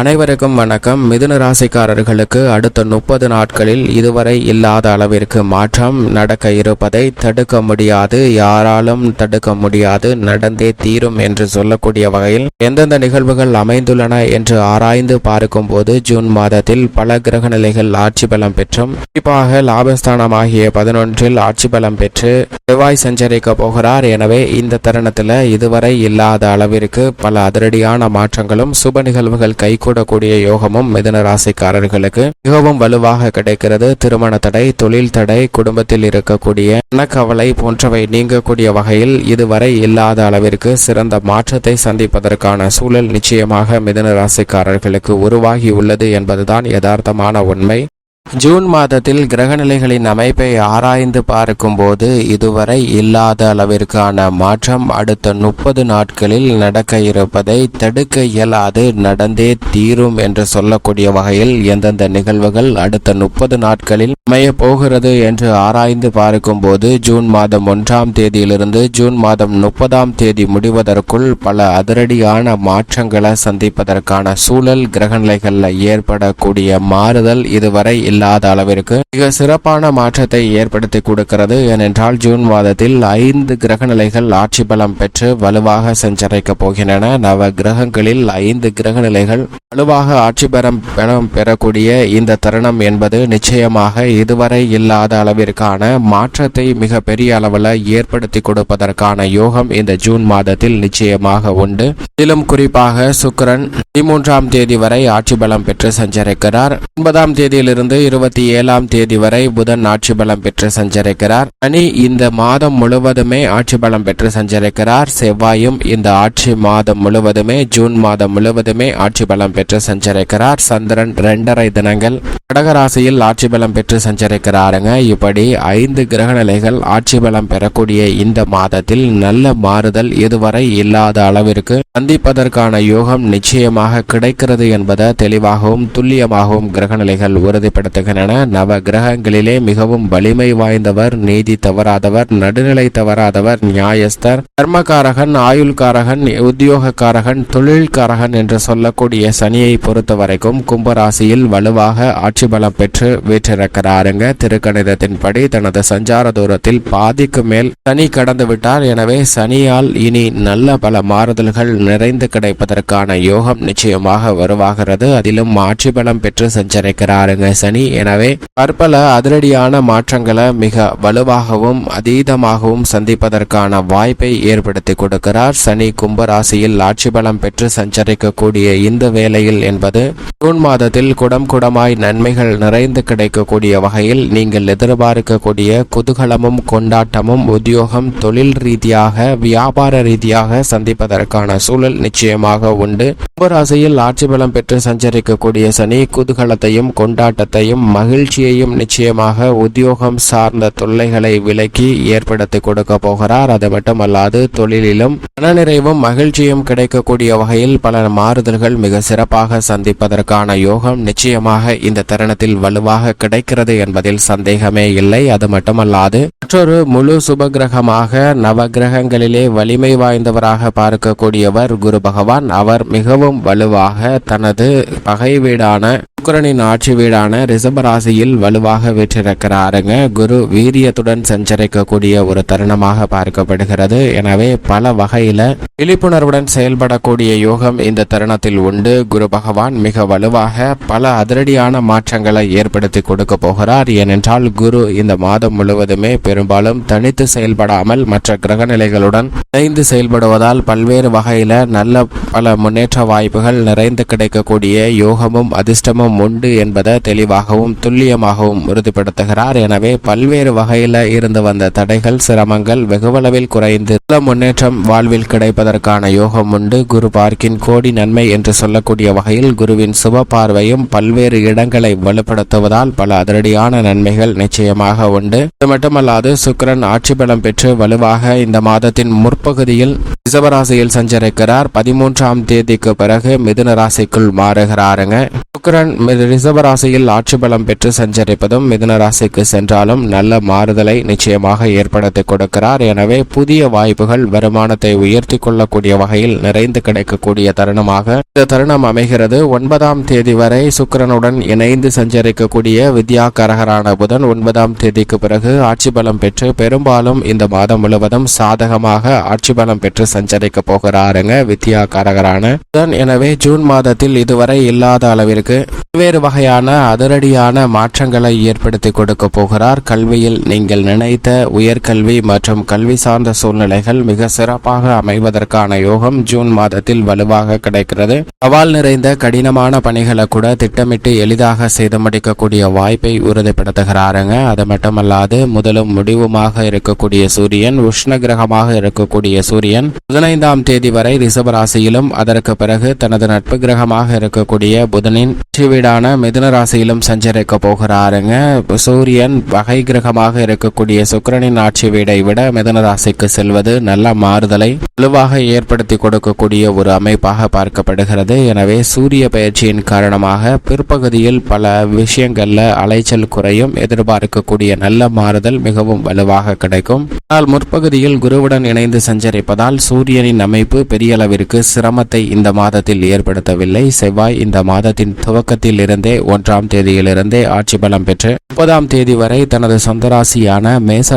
அனைவருக்கும் வணக்கம். மிதுன ராசிக்காரர்களுக்கு அடுத்த முப்பது நாட்களில் இதுவரை இல்லாத அளவிற்கு மாற்றம் நடக்க இருப்பதை தடுக்க முடியாது. யாராலும் தடுக்க முடியாது. நடந்தே தீரும் என்று சொல்லக்கூடிய வகையில் எந்தெந்த நிகழ்வுகள் அமைந்துள்ளன என்று ஆராய்ந்து பார்க்கும்போது ஜூன் மாதத்தில் பல கிரக நிலைகள் ஆட்சி பலம் பெற்றும் குறிப்பாக லாபஸ்தானமாகிய பதினொன்றில் ஆட்சி பலம் பெற்று செவ்வாய் சஞ்சரிக்க போகிறார். எனவே இந்த தருணத்தில் இதுவரை இல்லாத அளவிற்கு பல அதிரடியான மாற்றங்களும் சுப நிகழ்வுகள் கைகூடக்கூடிய யோகமும் மிதன ராசிக்காரர்களுக்கு மிகவும் வலுவாக கிடைக்கிறது. திருமண தடை தொழில் தடை குடும்பத்தில் இருக்கக்கூடிய மனக்கவலை போன்றவை நீங்கக்கூடிய வகையில் இதுவரை இல்லாத அளவிற்கு சிறந்த மாற்றத்தை சந்திப்பதற்கான சூழல் நிச்சயமாக மிதுன ராசிக்காரர்களுக்கு உருவாகி உள்ளது என்பதுதான் யதார்த்தமான உண்மை. ஜூன் மாதத்தில் கிரகநிலைகளின் அமைப்பை ஆராய்ந்து பார்க்கும்போது இதுவரை இல்லாத அளவிற்கான மாற்றம் அடுத்த முப்பது நாட்களில் நடக்க இருப்பதை தடுக்க இயலாது நடந்தே தீரும் என்று சொல்லக்கூடிய வகையில் எந்தெந்த நிகழ்வுகள் அடுத்த முப்பது நாட்களில் அமையப் போகிறது என்று ஆராய்ந்து பார்க்கும்போது ஜூன் மாதம் ஒன்றாம் தேதியிலிருந்து ஜூன் மாதம் முப்பதாம் தேதி முடிவதற்குள் பல அதிரடியான மாற்றங்களை சந்திப்பதற்கான சூழல் கிரகநிலைகளில் ஏற்படக்கூடிய மாறுதல் இதுவரை இல்லை இல்லாத அளவிற்கு மிக சிறப்பான மாற்றத்தை ஏற்படுத்தி கொடுக்கிறது. ஏனென்றால் ஜூன் மாதத்தில் ஐந்து கிரகநிலைகள் ஆட்சி பலம் பெற்று வலுவாக சஞ்சரிக்க போகின்றன. நவ கிரகங்களில் ஐந்து கிரகநிலைகள் வலுவாக ஆட்சி பெறம் பலம் பெறக்கூடிய இந்த தருணம் என்பது நிச்சயமாக இதுவரை இல்லாத அளவிற்கான மாற்றத்தை மிக பெரிய அளவில் ஏற்படுத்தி கொடுப்பதற்கான யோகம் இந்த ஜூன் மாதத்தில் நிச்சயமாக உண்டு. இதிலும் குறிப்பாக சுக்கிரன் பதிமூன்றாம் தேதி வரை ஆட்சி பலம் பெற்று சஞ்சரிக்கிறார். ஒன்பதாம் தேதியிலிருந்து இருபத்தி ஏழாம் தேதி வரை புதன் ஆட்சி பலம் பெற்று சஞ்சரிக்கிறார். சனி இந்த மாதம் முழுவதுமே ஆட்சி பலம் பெற்று சஞ்சரிக்கிறார். செவ்வாயும் இந்த ஆட்சி மாதம் முழுவதுமே ஜூன் மாதம் முழுவதுமே ஆட்சி பலம் பெற்று சஞ்சரிக்கிறார். சந்திரன் இரண்டரை தினங்கள் கடகராசியில் ஆட்சி பலம் பெற்று சஞ்சரிக்கிறாருங்க. இப்படி ஐந்து கிரக நிலைகள் ஆட்சி பலம் பெறக்கூடிய இந்த மாதத்தில் நல்ல மாறுதல் இதுவரை இல்லாத அளவிற்கு சந்திப்பதற்கான யோகம் நிச்சயமாக கிடைக்கிறது என்பதை தெளிவாகவும் துல்லியமாகவும் கிரகநிலைகள் உறுதிப்படுத்துகின்றன நவ கிரகங்களிலே மிகவும் வலிமை வாய்ந்தவர் நீதி தவறாதவர் நடுநிலை தவறாதவர் நியாயஸ்தர் கர்மகாரகன் ஆயுள்காரகன் உத்தியோகக்காரகன் தொழில்காரகன் என்று சொல்லக்கூடிய சனியை பொறுத்த வரைக்கும் கும்பராசியில் வலுவாக ஆட்சி பலம் பெற்று வீற்றிருக்கிறாருங்க. திருக்கணிதத்தின்படி தனது சஞ்சார தூரத்தில் பாதிக்கு மேல் சனி கடந்து விட்டார் எனவே சனியால் இனி நல்ல பல மாறுதல்கள் நிறைந்து கிடைப்பதற்கான யோகம் நிச்சயமாக வருவாகிறது அதிலும் ஆட்சி பலம் பெற்று சஞ்சரிக்கிறாருங்க. சனி அணி எனவே பற்பல அதிரடியான மாற்றங்களை மிக வலுவாகவும் அதீதமாகவும் சந்திப்பதற்கான வாய்ப்பை ஏற்படுத்தி கொடுக்கிறார். சனி கும்பராசியில் ஆட்சி பலம் பெற்று சஞ்சரிக்கக்கூடிய இந்த வேளையில் என்பது ஜூன் மாதத்தில் குடம் குடமாய் நன்மைகள் நிறைந்து கிடைக்கக்கூடிய வகையில் நீங்கள் எதிர்பார்க்கக்கூடிய குதூகலமும் கொண்டாட்டமும் உத்தியோகம் தொழில் ரீதியாக வியாபார ரீதியாக சந்திப்பதற்கான சூழல் நிச்சயமாக உண்டு. கும்பராசியில் ஆட்சி பலம் பெற்று சஞ்சரிக்கக்கூடிய சனி குதூகலத்தையும் கொண்டாட்டத்தையும் மகிழ்ச்சியையும் நிச்சயமாக உத்தியோகம் சார்ந்த தொல்லைகளை விலக்கி ஏற்படுத்தி கொடுக்க போகிறார். அது மட்டுமல்லாது தொழிலிலும் மனநிறைவும் மகிழ்ச்சியும் கிடைக்கக்கூடிய வகையில் பல மாறுதல்கள் மிக சிறப்பாக சந்திப்பதற்கான யோகம் நிச்சயமாக இந்த தருணத்தில் வலுவாக கிடைக்கிறது என்பதில் சந்தேகமே இல்லை. அது மட்டுமல்லாது மற்றொரு முழு சுபகிரகமாக நவகிரகங்களிலே வலிமை வாய்ந்தவராக பார்க்கக்கூடியவர் குரு பகவான். அவர் மிகவும் வலுவாக தனது பகை வீடான சுக்கரனின் ஆட்சி வீடான ரிஷப ராசியில் வலுவாக வீற்றிருக்கிறாருங்க. குரு வீரியத்துடன் சஞ்சரிக்கக்கூடிய ஒரு தருணமாக பார்க்கப்படுகிறது. எனவே பல வகையில விழிப்புணர்வுடன் செயல்படக்கூடிய யோகம் இந்த தருணத்தில் உண்டு. குரு பகவான் மிக வலுவாக பல அதிரடியான மாற்றங்களை ஏற்படுத்தி கொடுக்க போகிறார். ஏனென்றால் குரு இந்த மாதம் முழுவதுமே பெரும்பாலும் தனித்து செயல்படாமல் மற்ற கிரகநிலைகளுடன் இணைந்து செயல்படுவதால் பல்வேறு வகையில நல்ல பல முன்னேற்ற வாய்ப்புகள் நிறைந்து கிடைக்கக்கூடிய யோகமும் அதிர்ஷ்டமும் உண்டு என்பதை தெளிவாகவும் துல்லியமாகவும் உறுதிப்படுத்துகிறார். எனவே பல்வேறு வகையில் இருந்து வந்த தடைகள் சிரமங்கள் வெகுவளவில் குறைந்து நல்ல முன்னேற்றம் வாழ்வில் கிடைப்பதற்கான யோகம் உண்டு. குரு பார்க்கின் கோடி நன்மை என்று சொல்லக்கூடிய வகையில் குருவின் சுப பார்வையும் பல்வேறு இடங்களை வலுப்படுத்துவதால் பல அதிரடியான நன்மைகள் நிச்சயமாக உண்டு. இது மட்டுமல்லாது சுக்கரன் ஆட்சி பலம் பெற்று வலுவாக இந்த மாதத்தின் முற்பகுதியில் ரிசவராசியில் சஞ்சரிக்கிறார். பதிமூன்றாம் தேதிக்கு பிறகு மிதுன ராசிக்குள் மாறுகிறாருங்க. சுக்கிரன் சுக்கிரன் ஆட்சி பலம் பெற்று சஞ்சரிப்பதும் மிதுனராசிக்கு சென்றாலும் நல்ல மாறுதலை நிச்சயமாக ஏற்படுத்தி கொடுக்கிறார். எனவே புதிய வாய்ப்புகள் வருமானத்தை உயர்த்தி கொள்ளக்கூடிய வகையில் நிறைந்து கிடைக்கக்கூடிய தருணமாக இந்த தருணம் அமைகிறது. ஒன்பதாம் தேதி வரை சுக்கிரனுடன் இணைந்து சஞ்சரிக்கக்கூடிய வித்யா கரகரான புதன் ஒன்பதாம் தேதிக்கு பிறகு ஆட்சி பலம் பெற்று பெரும்பாலும் இந்த மாதம் முழுவதும் சாதகமாக ஆட்சி பலம் பெற்று சஞ்சரிக்க போகிறாருங்க வித்யா கரகரான புதன். எனவே ஜூன் மாதத்தில் இதுவரை இல்லாத அளவிற்கு பல்வேறு வகையான அதிரடியான மாற்றங்களை ஏற்படுத்தி கொடுக்க போகிறார். கல்வியில் நீங்கள் நினைத்த உயர்கல்வி மற்றும் கல்வி சார்ந்த சூழ்நிலைகள் மிக சிறப்பாக அமைவதற்கான யோகம் ஜூன் மாதத்தில் வலுவாக கிடைக்கிறது. சவால் நிறைந்த கடினமான பணிகளை கூட திட்டமிட்டு எளிதாக செய்து முடிக்கக்கூடிய வாய்ப்பை உறுதிப்படுத்துகிறாருங்க. அது மட்டுமல்லாது முதலும் முடிவுமாக இருக்கக்கூடிய சூரியன் உஷ்ண கிரகமாக இருக்கக்கூடிய சூரியன் பதினைந்தாம் தேதி வரை ரிஷபராசியிலும் அதற்கு பிறகு தனது நட்பு கிரகமாக இருக்கக்கூடிய புதனின் உச்சி வீடான மிதுன ராசியிலும் சஞ்சரிக்க போகிறாருங்க. சூரியன் வகை கிரகமாக இருக்கக்கூடிய சுக்கிரனின் ஆட்சி வீடை விட மிதுன ராசிக்கு செல்வது நல்ல மாறுதலை வலுவாக ஏற்படுத்தி கொடுக்கக்கூடிய ஒரு அமைப்பாக பார்க்கப்படுகிறது. எனவே சூரிய பயிற்சியின் காரணமாக பிற்பகுதியில் பல விஷயங்கள்ல அலைச்சல் குறையும். எதிர்பார்க்கக்கூடிய நல்ல மாறுதல் மிகவும் வலுவாக கிடைக்கும். ஆனால் முற்பகுதியில் குருவுடன் இணைந்து சஞ்சரிப்பதால் சூரியனின் அமைப்பு பெரிய அளவிற்கு சிரமத்தை இந்த மாதத்தில் ஏற்படுத்தவில்லை. செவ்வாய் இந்த மாதத்தின் துவக்க துவக்கத்தில் இருந்தே ஒன்றாம் தேதியிலிருந்தே ஆட்சி பலம் பெற்று முப்பதாம் தேதி வரை தனது சொந்த ராசியான மேச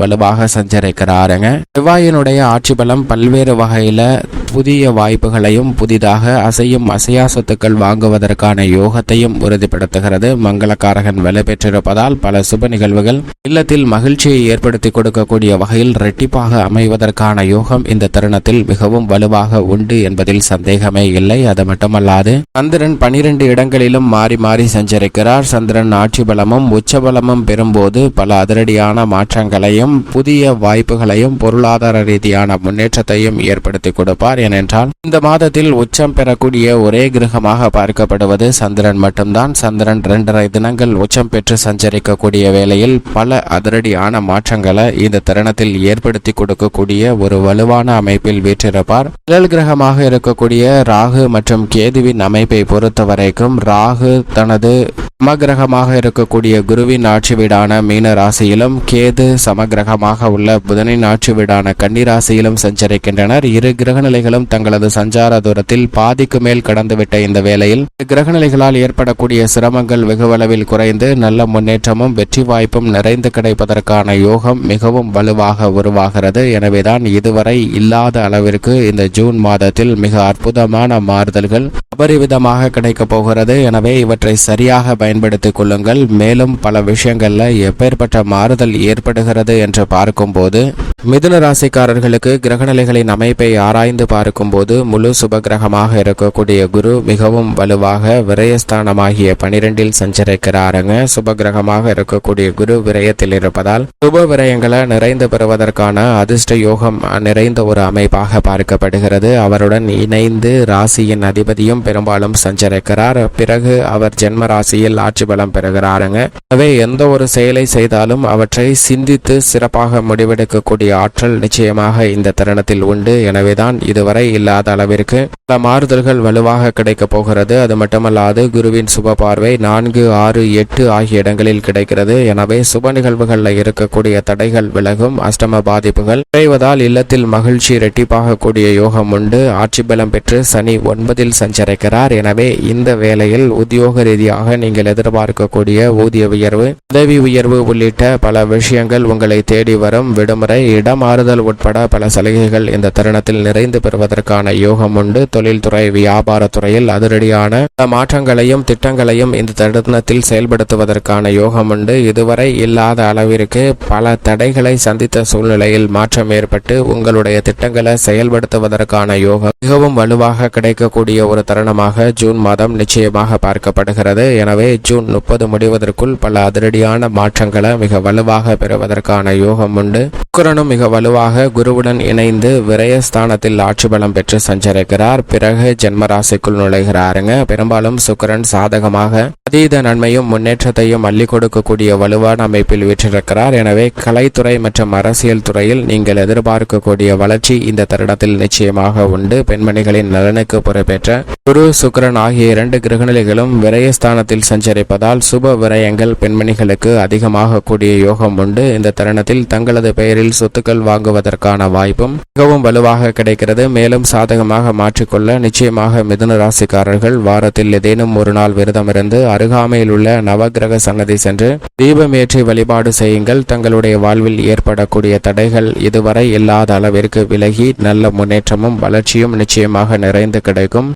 வலுவாக சஞ்சரிக்கிறாருங்க. செவ்வாயினுடைய ஆட்சி பலம் பல்வேறு வகையில புதிய வாய்ப்புகளையும் புதிதாக அசையும் அசையா சொத்துக்கள் வாங்குவதற்கான யோகத்தையும் உறுதிப்படுத்துகிறது. மங்களக்காரகன் வலு பெற்றிருப்பதால் பல சுப நிகழ்வுகள் இல்லத்தில் மகிழ்ச்சியை ஏற்படுத்தி கொடுக்கக்கூடிய வகையில் ரெட்டிப்பாக அமைவதற்கான யோகம் இந்த தருணத்தில் மிகவும் வலுவாக உண்டு என்பதில் சந்தேகமே இல்லை. அது மட்டுமல்லாது சந்திரன் பனிரெண்டு இடங்கள் இடங்களிலும் மாறி மாறி சஞ்சரிக்கிறார். சந்திரன் ஆட்சி பலமும் உச்ச பலமும் பெறும்போது பல அதிரடியான மாற்றங்களையும் புதிய வாய்ப்புகளையும் பொருளாதார ரீதியான முன்னேற்றத்தையும் ஏற்படுத்தி கொடுப்பார். ஏனென்றால் இந்த மாதத்தில் உச்சம் பெறக்கூடிய ஒரே கிரகமாக பார்க்கப்படுவது சந்திரன் மட்டும்தான். சந்திரன் இரண்டரை தினங்கள் உச்சம் பெற்று சஞ்சரிக்கக்கூடிய வேளையில் பல அதிரடியான மாற்றங்களை இந்த தருணத்தில் ஏற்படுத்தி கொடுக்கக்கூடிய ஒரு வலுவான அமைப்பில் வீற்றிருப்பார். நிழல் கிரகமாக இருக்கக்கூடிய ராகு மற்றும் கேதுவின் அமைப்பை பொறுத்த வரைக்கும் ராகு தனது சமகிரகமாக இருக்கக்கூடிய குருவின் ஆட்சி வீடான மீன ராசியிலும் கேது சமகிரகமாக உள்ள புதனின் ஆட்சி வீடான கன்னி ராசியிலும் சஞ்சரிக்கின்றனர். இரு கிரகநிலைகளும் தங்களது சஞ்சார தூரத்தில் பாதிக்கு மேல் கடந்துவிட்ட இந்த வேளையில் கிரகநிலைகளால் ஏற்படக்கூடிய சிரமங்கள் வெகுவளவில் குறைந்து நல்ல முன்னேற்றமும் வெற்றி வாய்ப்பும் நிறைந்து கிடைப்பதற்கான யோகம் மிகவும் வலுவாக உருவாகிறது. எனவேதான் இதுவரை இல்லாத அளவிற்கு இந்த ஜூன் மாதத்தில் மிக அற்புதமான மாறுதல்கள் அபரிவிதமாக கிடைக்கப் போகிறது. எனவே இவற்றை சரியாக பயன்படுத்திக் கொள்ளுங்கள். மேலும் பல விஷயங்கள்ல எப்பேற்பட்ட மாறுதல் ஏற்படுகிறது என்று பார்க்கும்போது மிதுன ராசிக்காரர்களுக்கு கிரகநிலைகளின் அமைப்பை ஆராய்ந்து பார்க்கும்போது முழு சுபகிரகமாக இருக்கக்கூடிய குரு மிகவும் வலுவாக விரயஸ்தானமாகிய பனிரெண்டில் சஞ்சரிக்கிறாருங்க. சுபகிரகமாக இருக்கக்கூடிய குரு விரயத்தில் இருப்பதால் சுப விரயங்களை நிறைந்து பெறுவதற்கான அதிர்ஷ்ட யோகம் நிறைந்த ஒரு அமைப்பாக பார்க்கப்படுகிறது. அவருடன் இணைந்து ராசியின் அதிபதியும் பெரும்பாலும் சஞ்சரிக்கிறார். பிறகு அவர் ஜென்ம ராசியில் ஆட்சி பலம் பெறுகிறாருங்க. எனவே எந்த ஒரு செயலை செய்தாலும் அவற்றை சிந்தித்து சிறப்பாக முடிவெடுக்கக்கூடிய ஆற்றல் நிச்சயமாக இந்த தருணத்தில் உண்டு. எனவேதான் இதுவரை இல்லாத அளவிற்கு பல மாறுதல்கள் வலுவாக கிடைக்கப் போகிறது. அது மட்டுமல்லாது குருவின் சுப பார்வை நான்கு ஆறு எட்டு ஆகிய இடங்களில் கிடைக்கிறது. எனவே சுப நிகழ்வுகளில் இருக்கக்கூடிய தடைகள் விலகும். அஷ்டம பாதிப்புகள் குறைவதால் இல்லத்தில் மகிழ்ச்சி இரட்டிப்பாக கூடிய யோகம் உண்டு. ஆட்சி பலம் பெற்று சனி ஒன்பதில் சஞ்சரிக்கிறார். எனவே இந்த வேளையில் உத்தியோக ரீதியாக நீங்கள் எதிர்பார்க்கக்கூடிய ஊதிய உயர்வு உதவி உயர்வு உள்ளிட்ட பல விஷயங்கள் உங்களை தேடி வரும் விடுமுறை இடமாறுதல் உட்பட பல சலுகைகள் இந்த தருணத்தில் நிறைந்து பெறுவதற்கான யோகம் உண்டு. தொழில்துறை வியாபாரத்துறையில் அதிரடியான மாற்றங்களையும் திட்டங்களையும் இந்த தருணத்தில் செயல்படுத்துவதற்கான யோகம் உண்டு. இதுவரை இல்லாத அளவிற்கு பல தடைகளை சந்தித்த சூழ்நிலையில் மாற்றம் ஏற்பட்டு உங்களுடைய திட்டங்களை செயல்படுத்துவதற்கான யோகம் மிகவும் வலுவாக கிடைக்கக்கூடிய ஒரு தருணமாக ஜூன் மாதம் விஷயமாக பார்க்கப்படுகிறது. எனவே ஜூன் முப்பது முடிவதற்குள் பல அதிரடியான மாற்றங்களை மிக வலுவாக பெறுவதற்கான யோகம் உண்டு. சுக்கரனும் மிக வலுவாக குருவுடன் இணைந்து விரயஸ்தானத்தில் ஆட்சி பலம் பெற்று சஞ்சரிக்கிறார். பிறகு ஜென்மராசிக்குள் நுழைகிறாருங்க. பெரும்பாலும் சுக்கரன் சாதகமாக அதீத நன்மையும் முன்னேற்றத்தையும் அள்ளி கொடுக்கக்கூடிய வலுவான அமைப்பில் வீற்றிருக்கிறார். எனவே கலைத்துறை மற்றும் அரசியல் துறையில் நீங்கள் எதிர்பார்க்கக்கூடிய வளர்ச்சி இந்த தருணத்தில் நிச்சயமாக உண்டு. பெண்மணிகளின் நலனுக்கு பொறுப்பேற்ற குரு சுக்கரன் ஆகிய இரண்டு கிரக கிரகநிலைகளும் விரயஸ்தானத்தில் சஞ்சரிப்பதால் சுப விரயங்கள் பெண்மணிகளுக்கு அதிகமாக கூடிய யோகம் உண்டு. இந்த தருணத்தில் தங்களது பெயரில் சொத்துக்கள் வாங்குவதற்கான வாய்ப்பும் மிகவும் வலுவாக கிடைக்கிறது. மேலும் சாதகமாக மாற்றிக்கொள்ள நிச்சயமாக மிதுன ராசிக்காரர்கள் வாரத்தில் ஏதேனும் ஒரு நாள் விரதமிருந்து அருகாமையில் உள்ள நவக்கிரக சன்னதி சென்று தீபமேற்றி வழிபாடு செய்யுங்கள். தங்களுடைய வாழ்வில் ஏற்படக்கூடிய தடைகள் இதுவரை இல்லாத அளவிற்கு விலகி நல்ல முன்னேற்றமும் வளர்ச்சியும் நிச்சயமாக நிறைந்து கிடைக்கும்.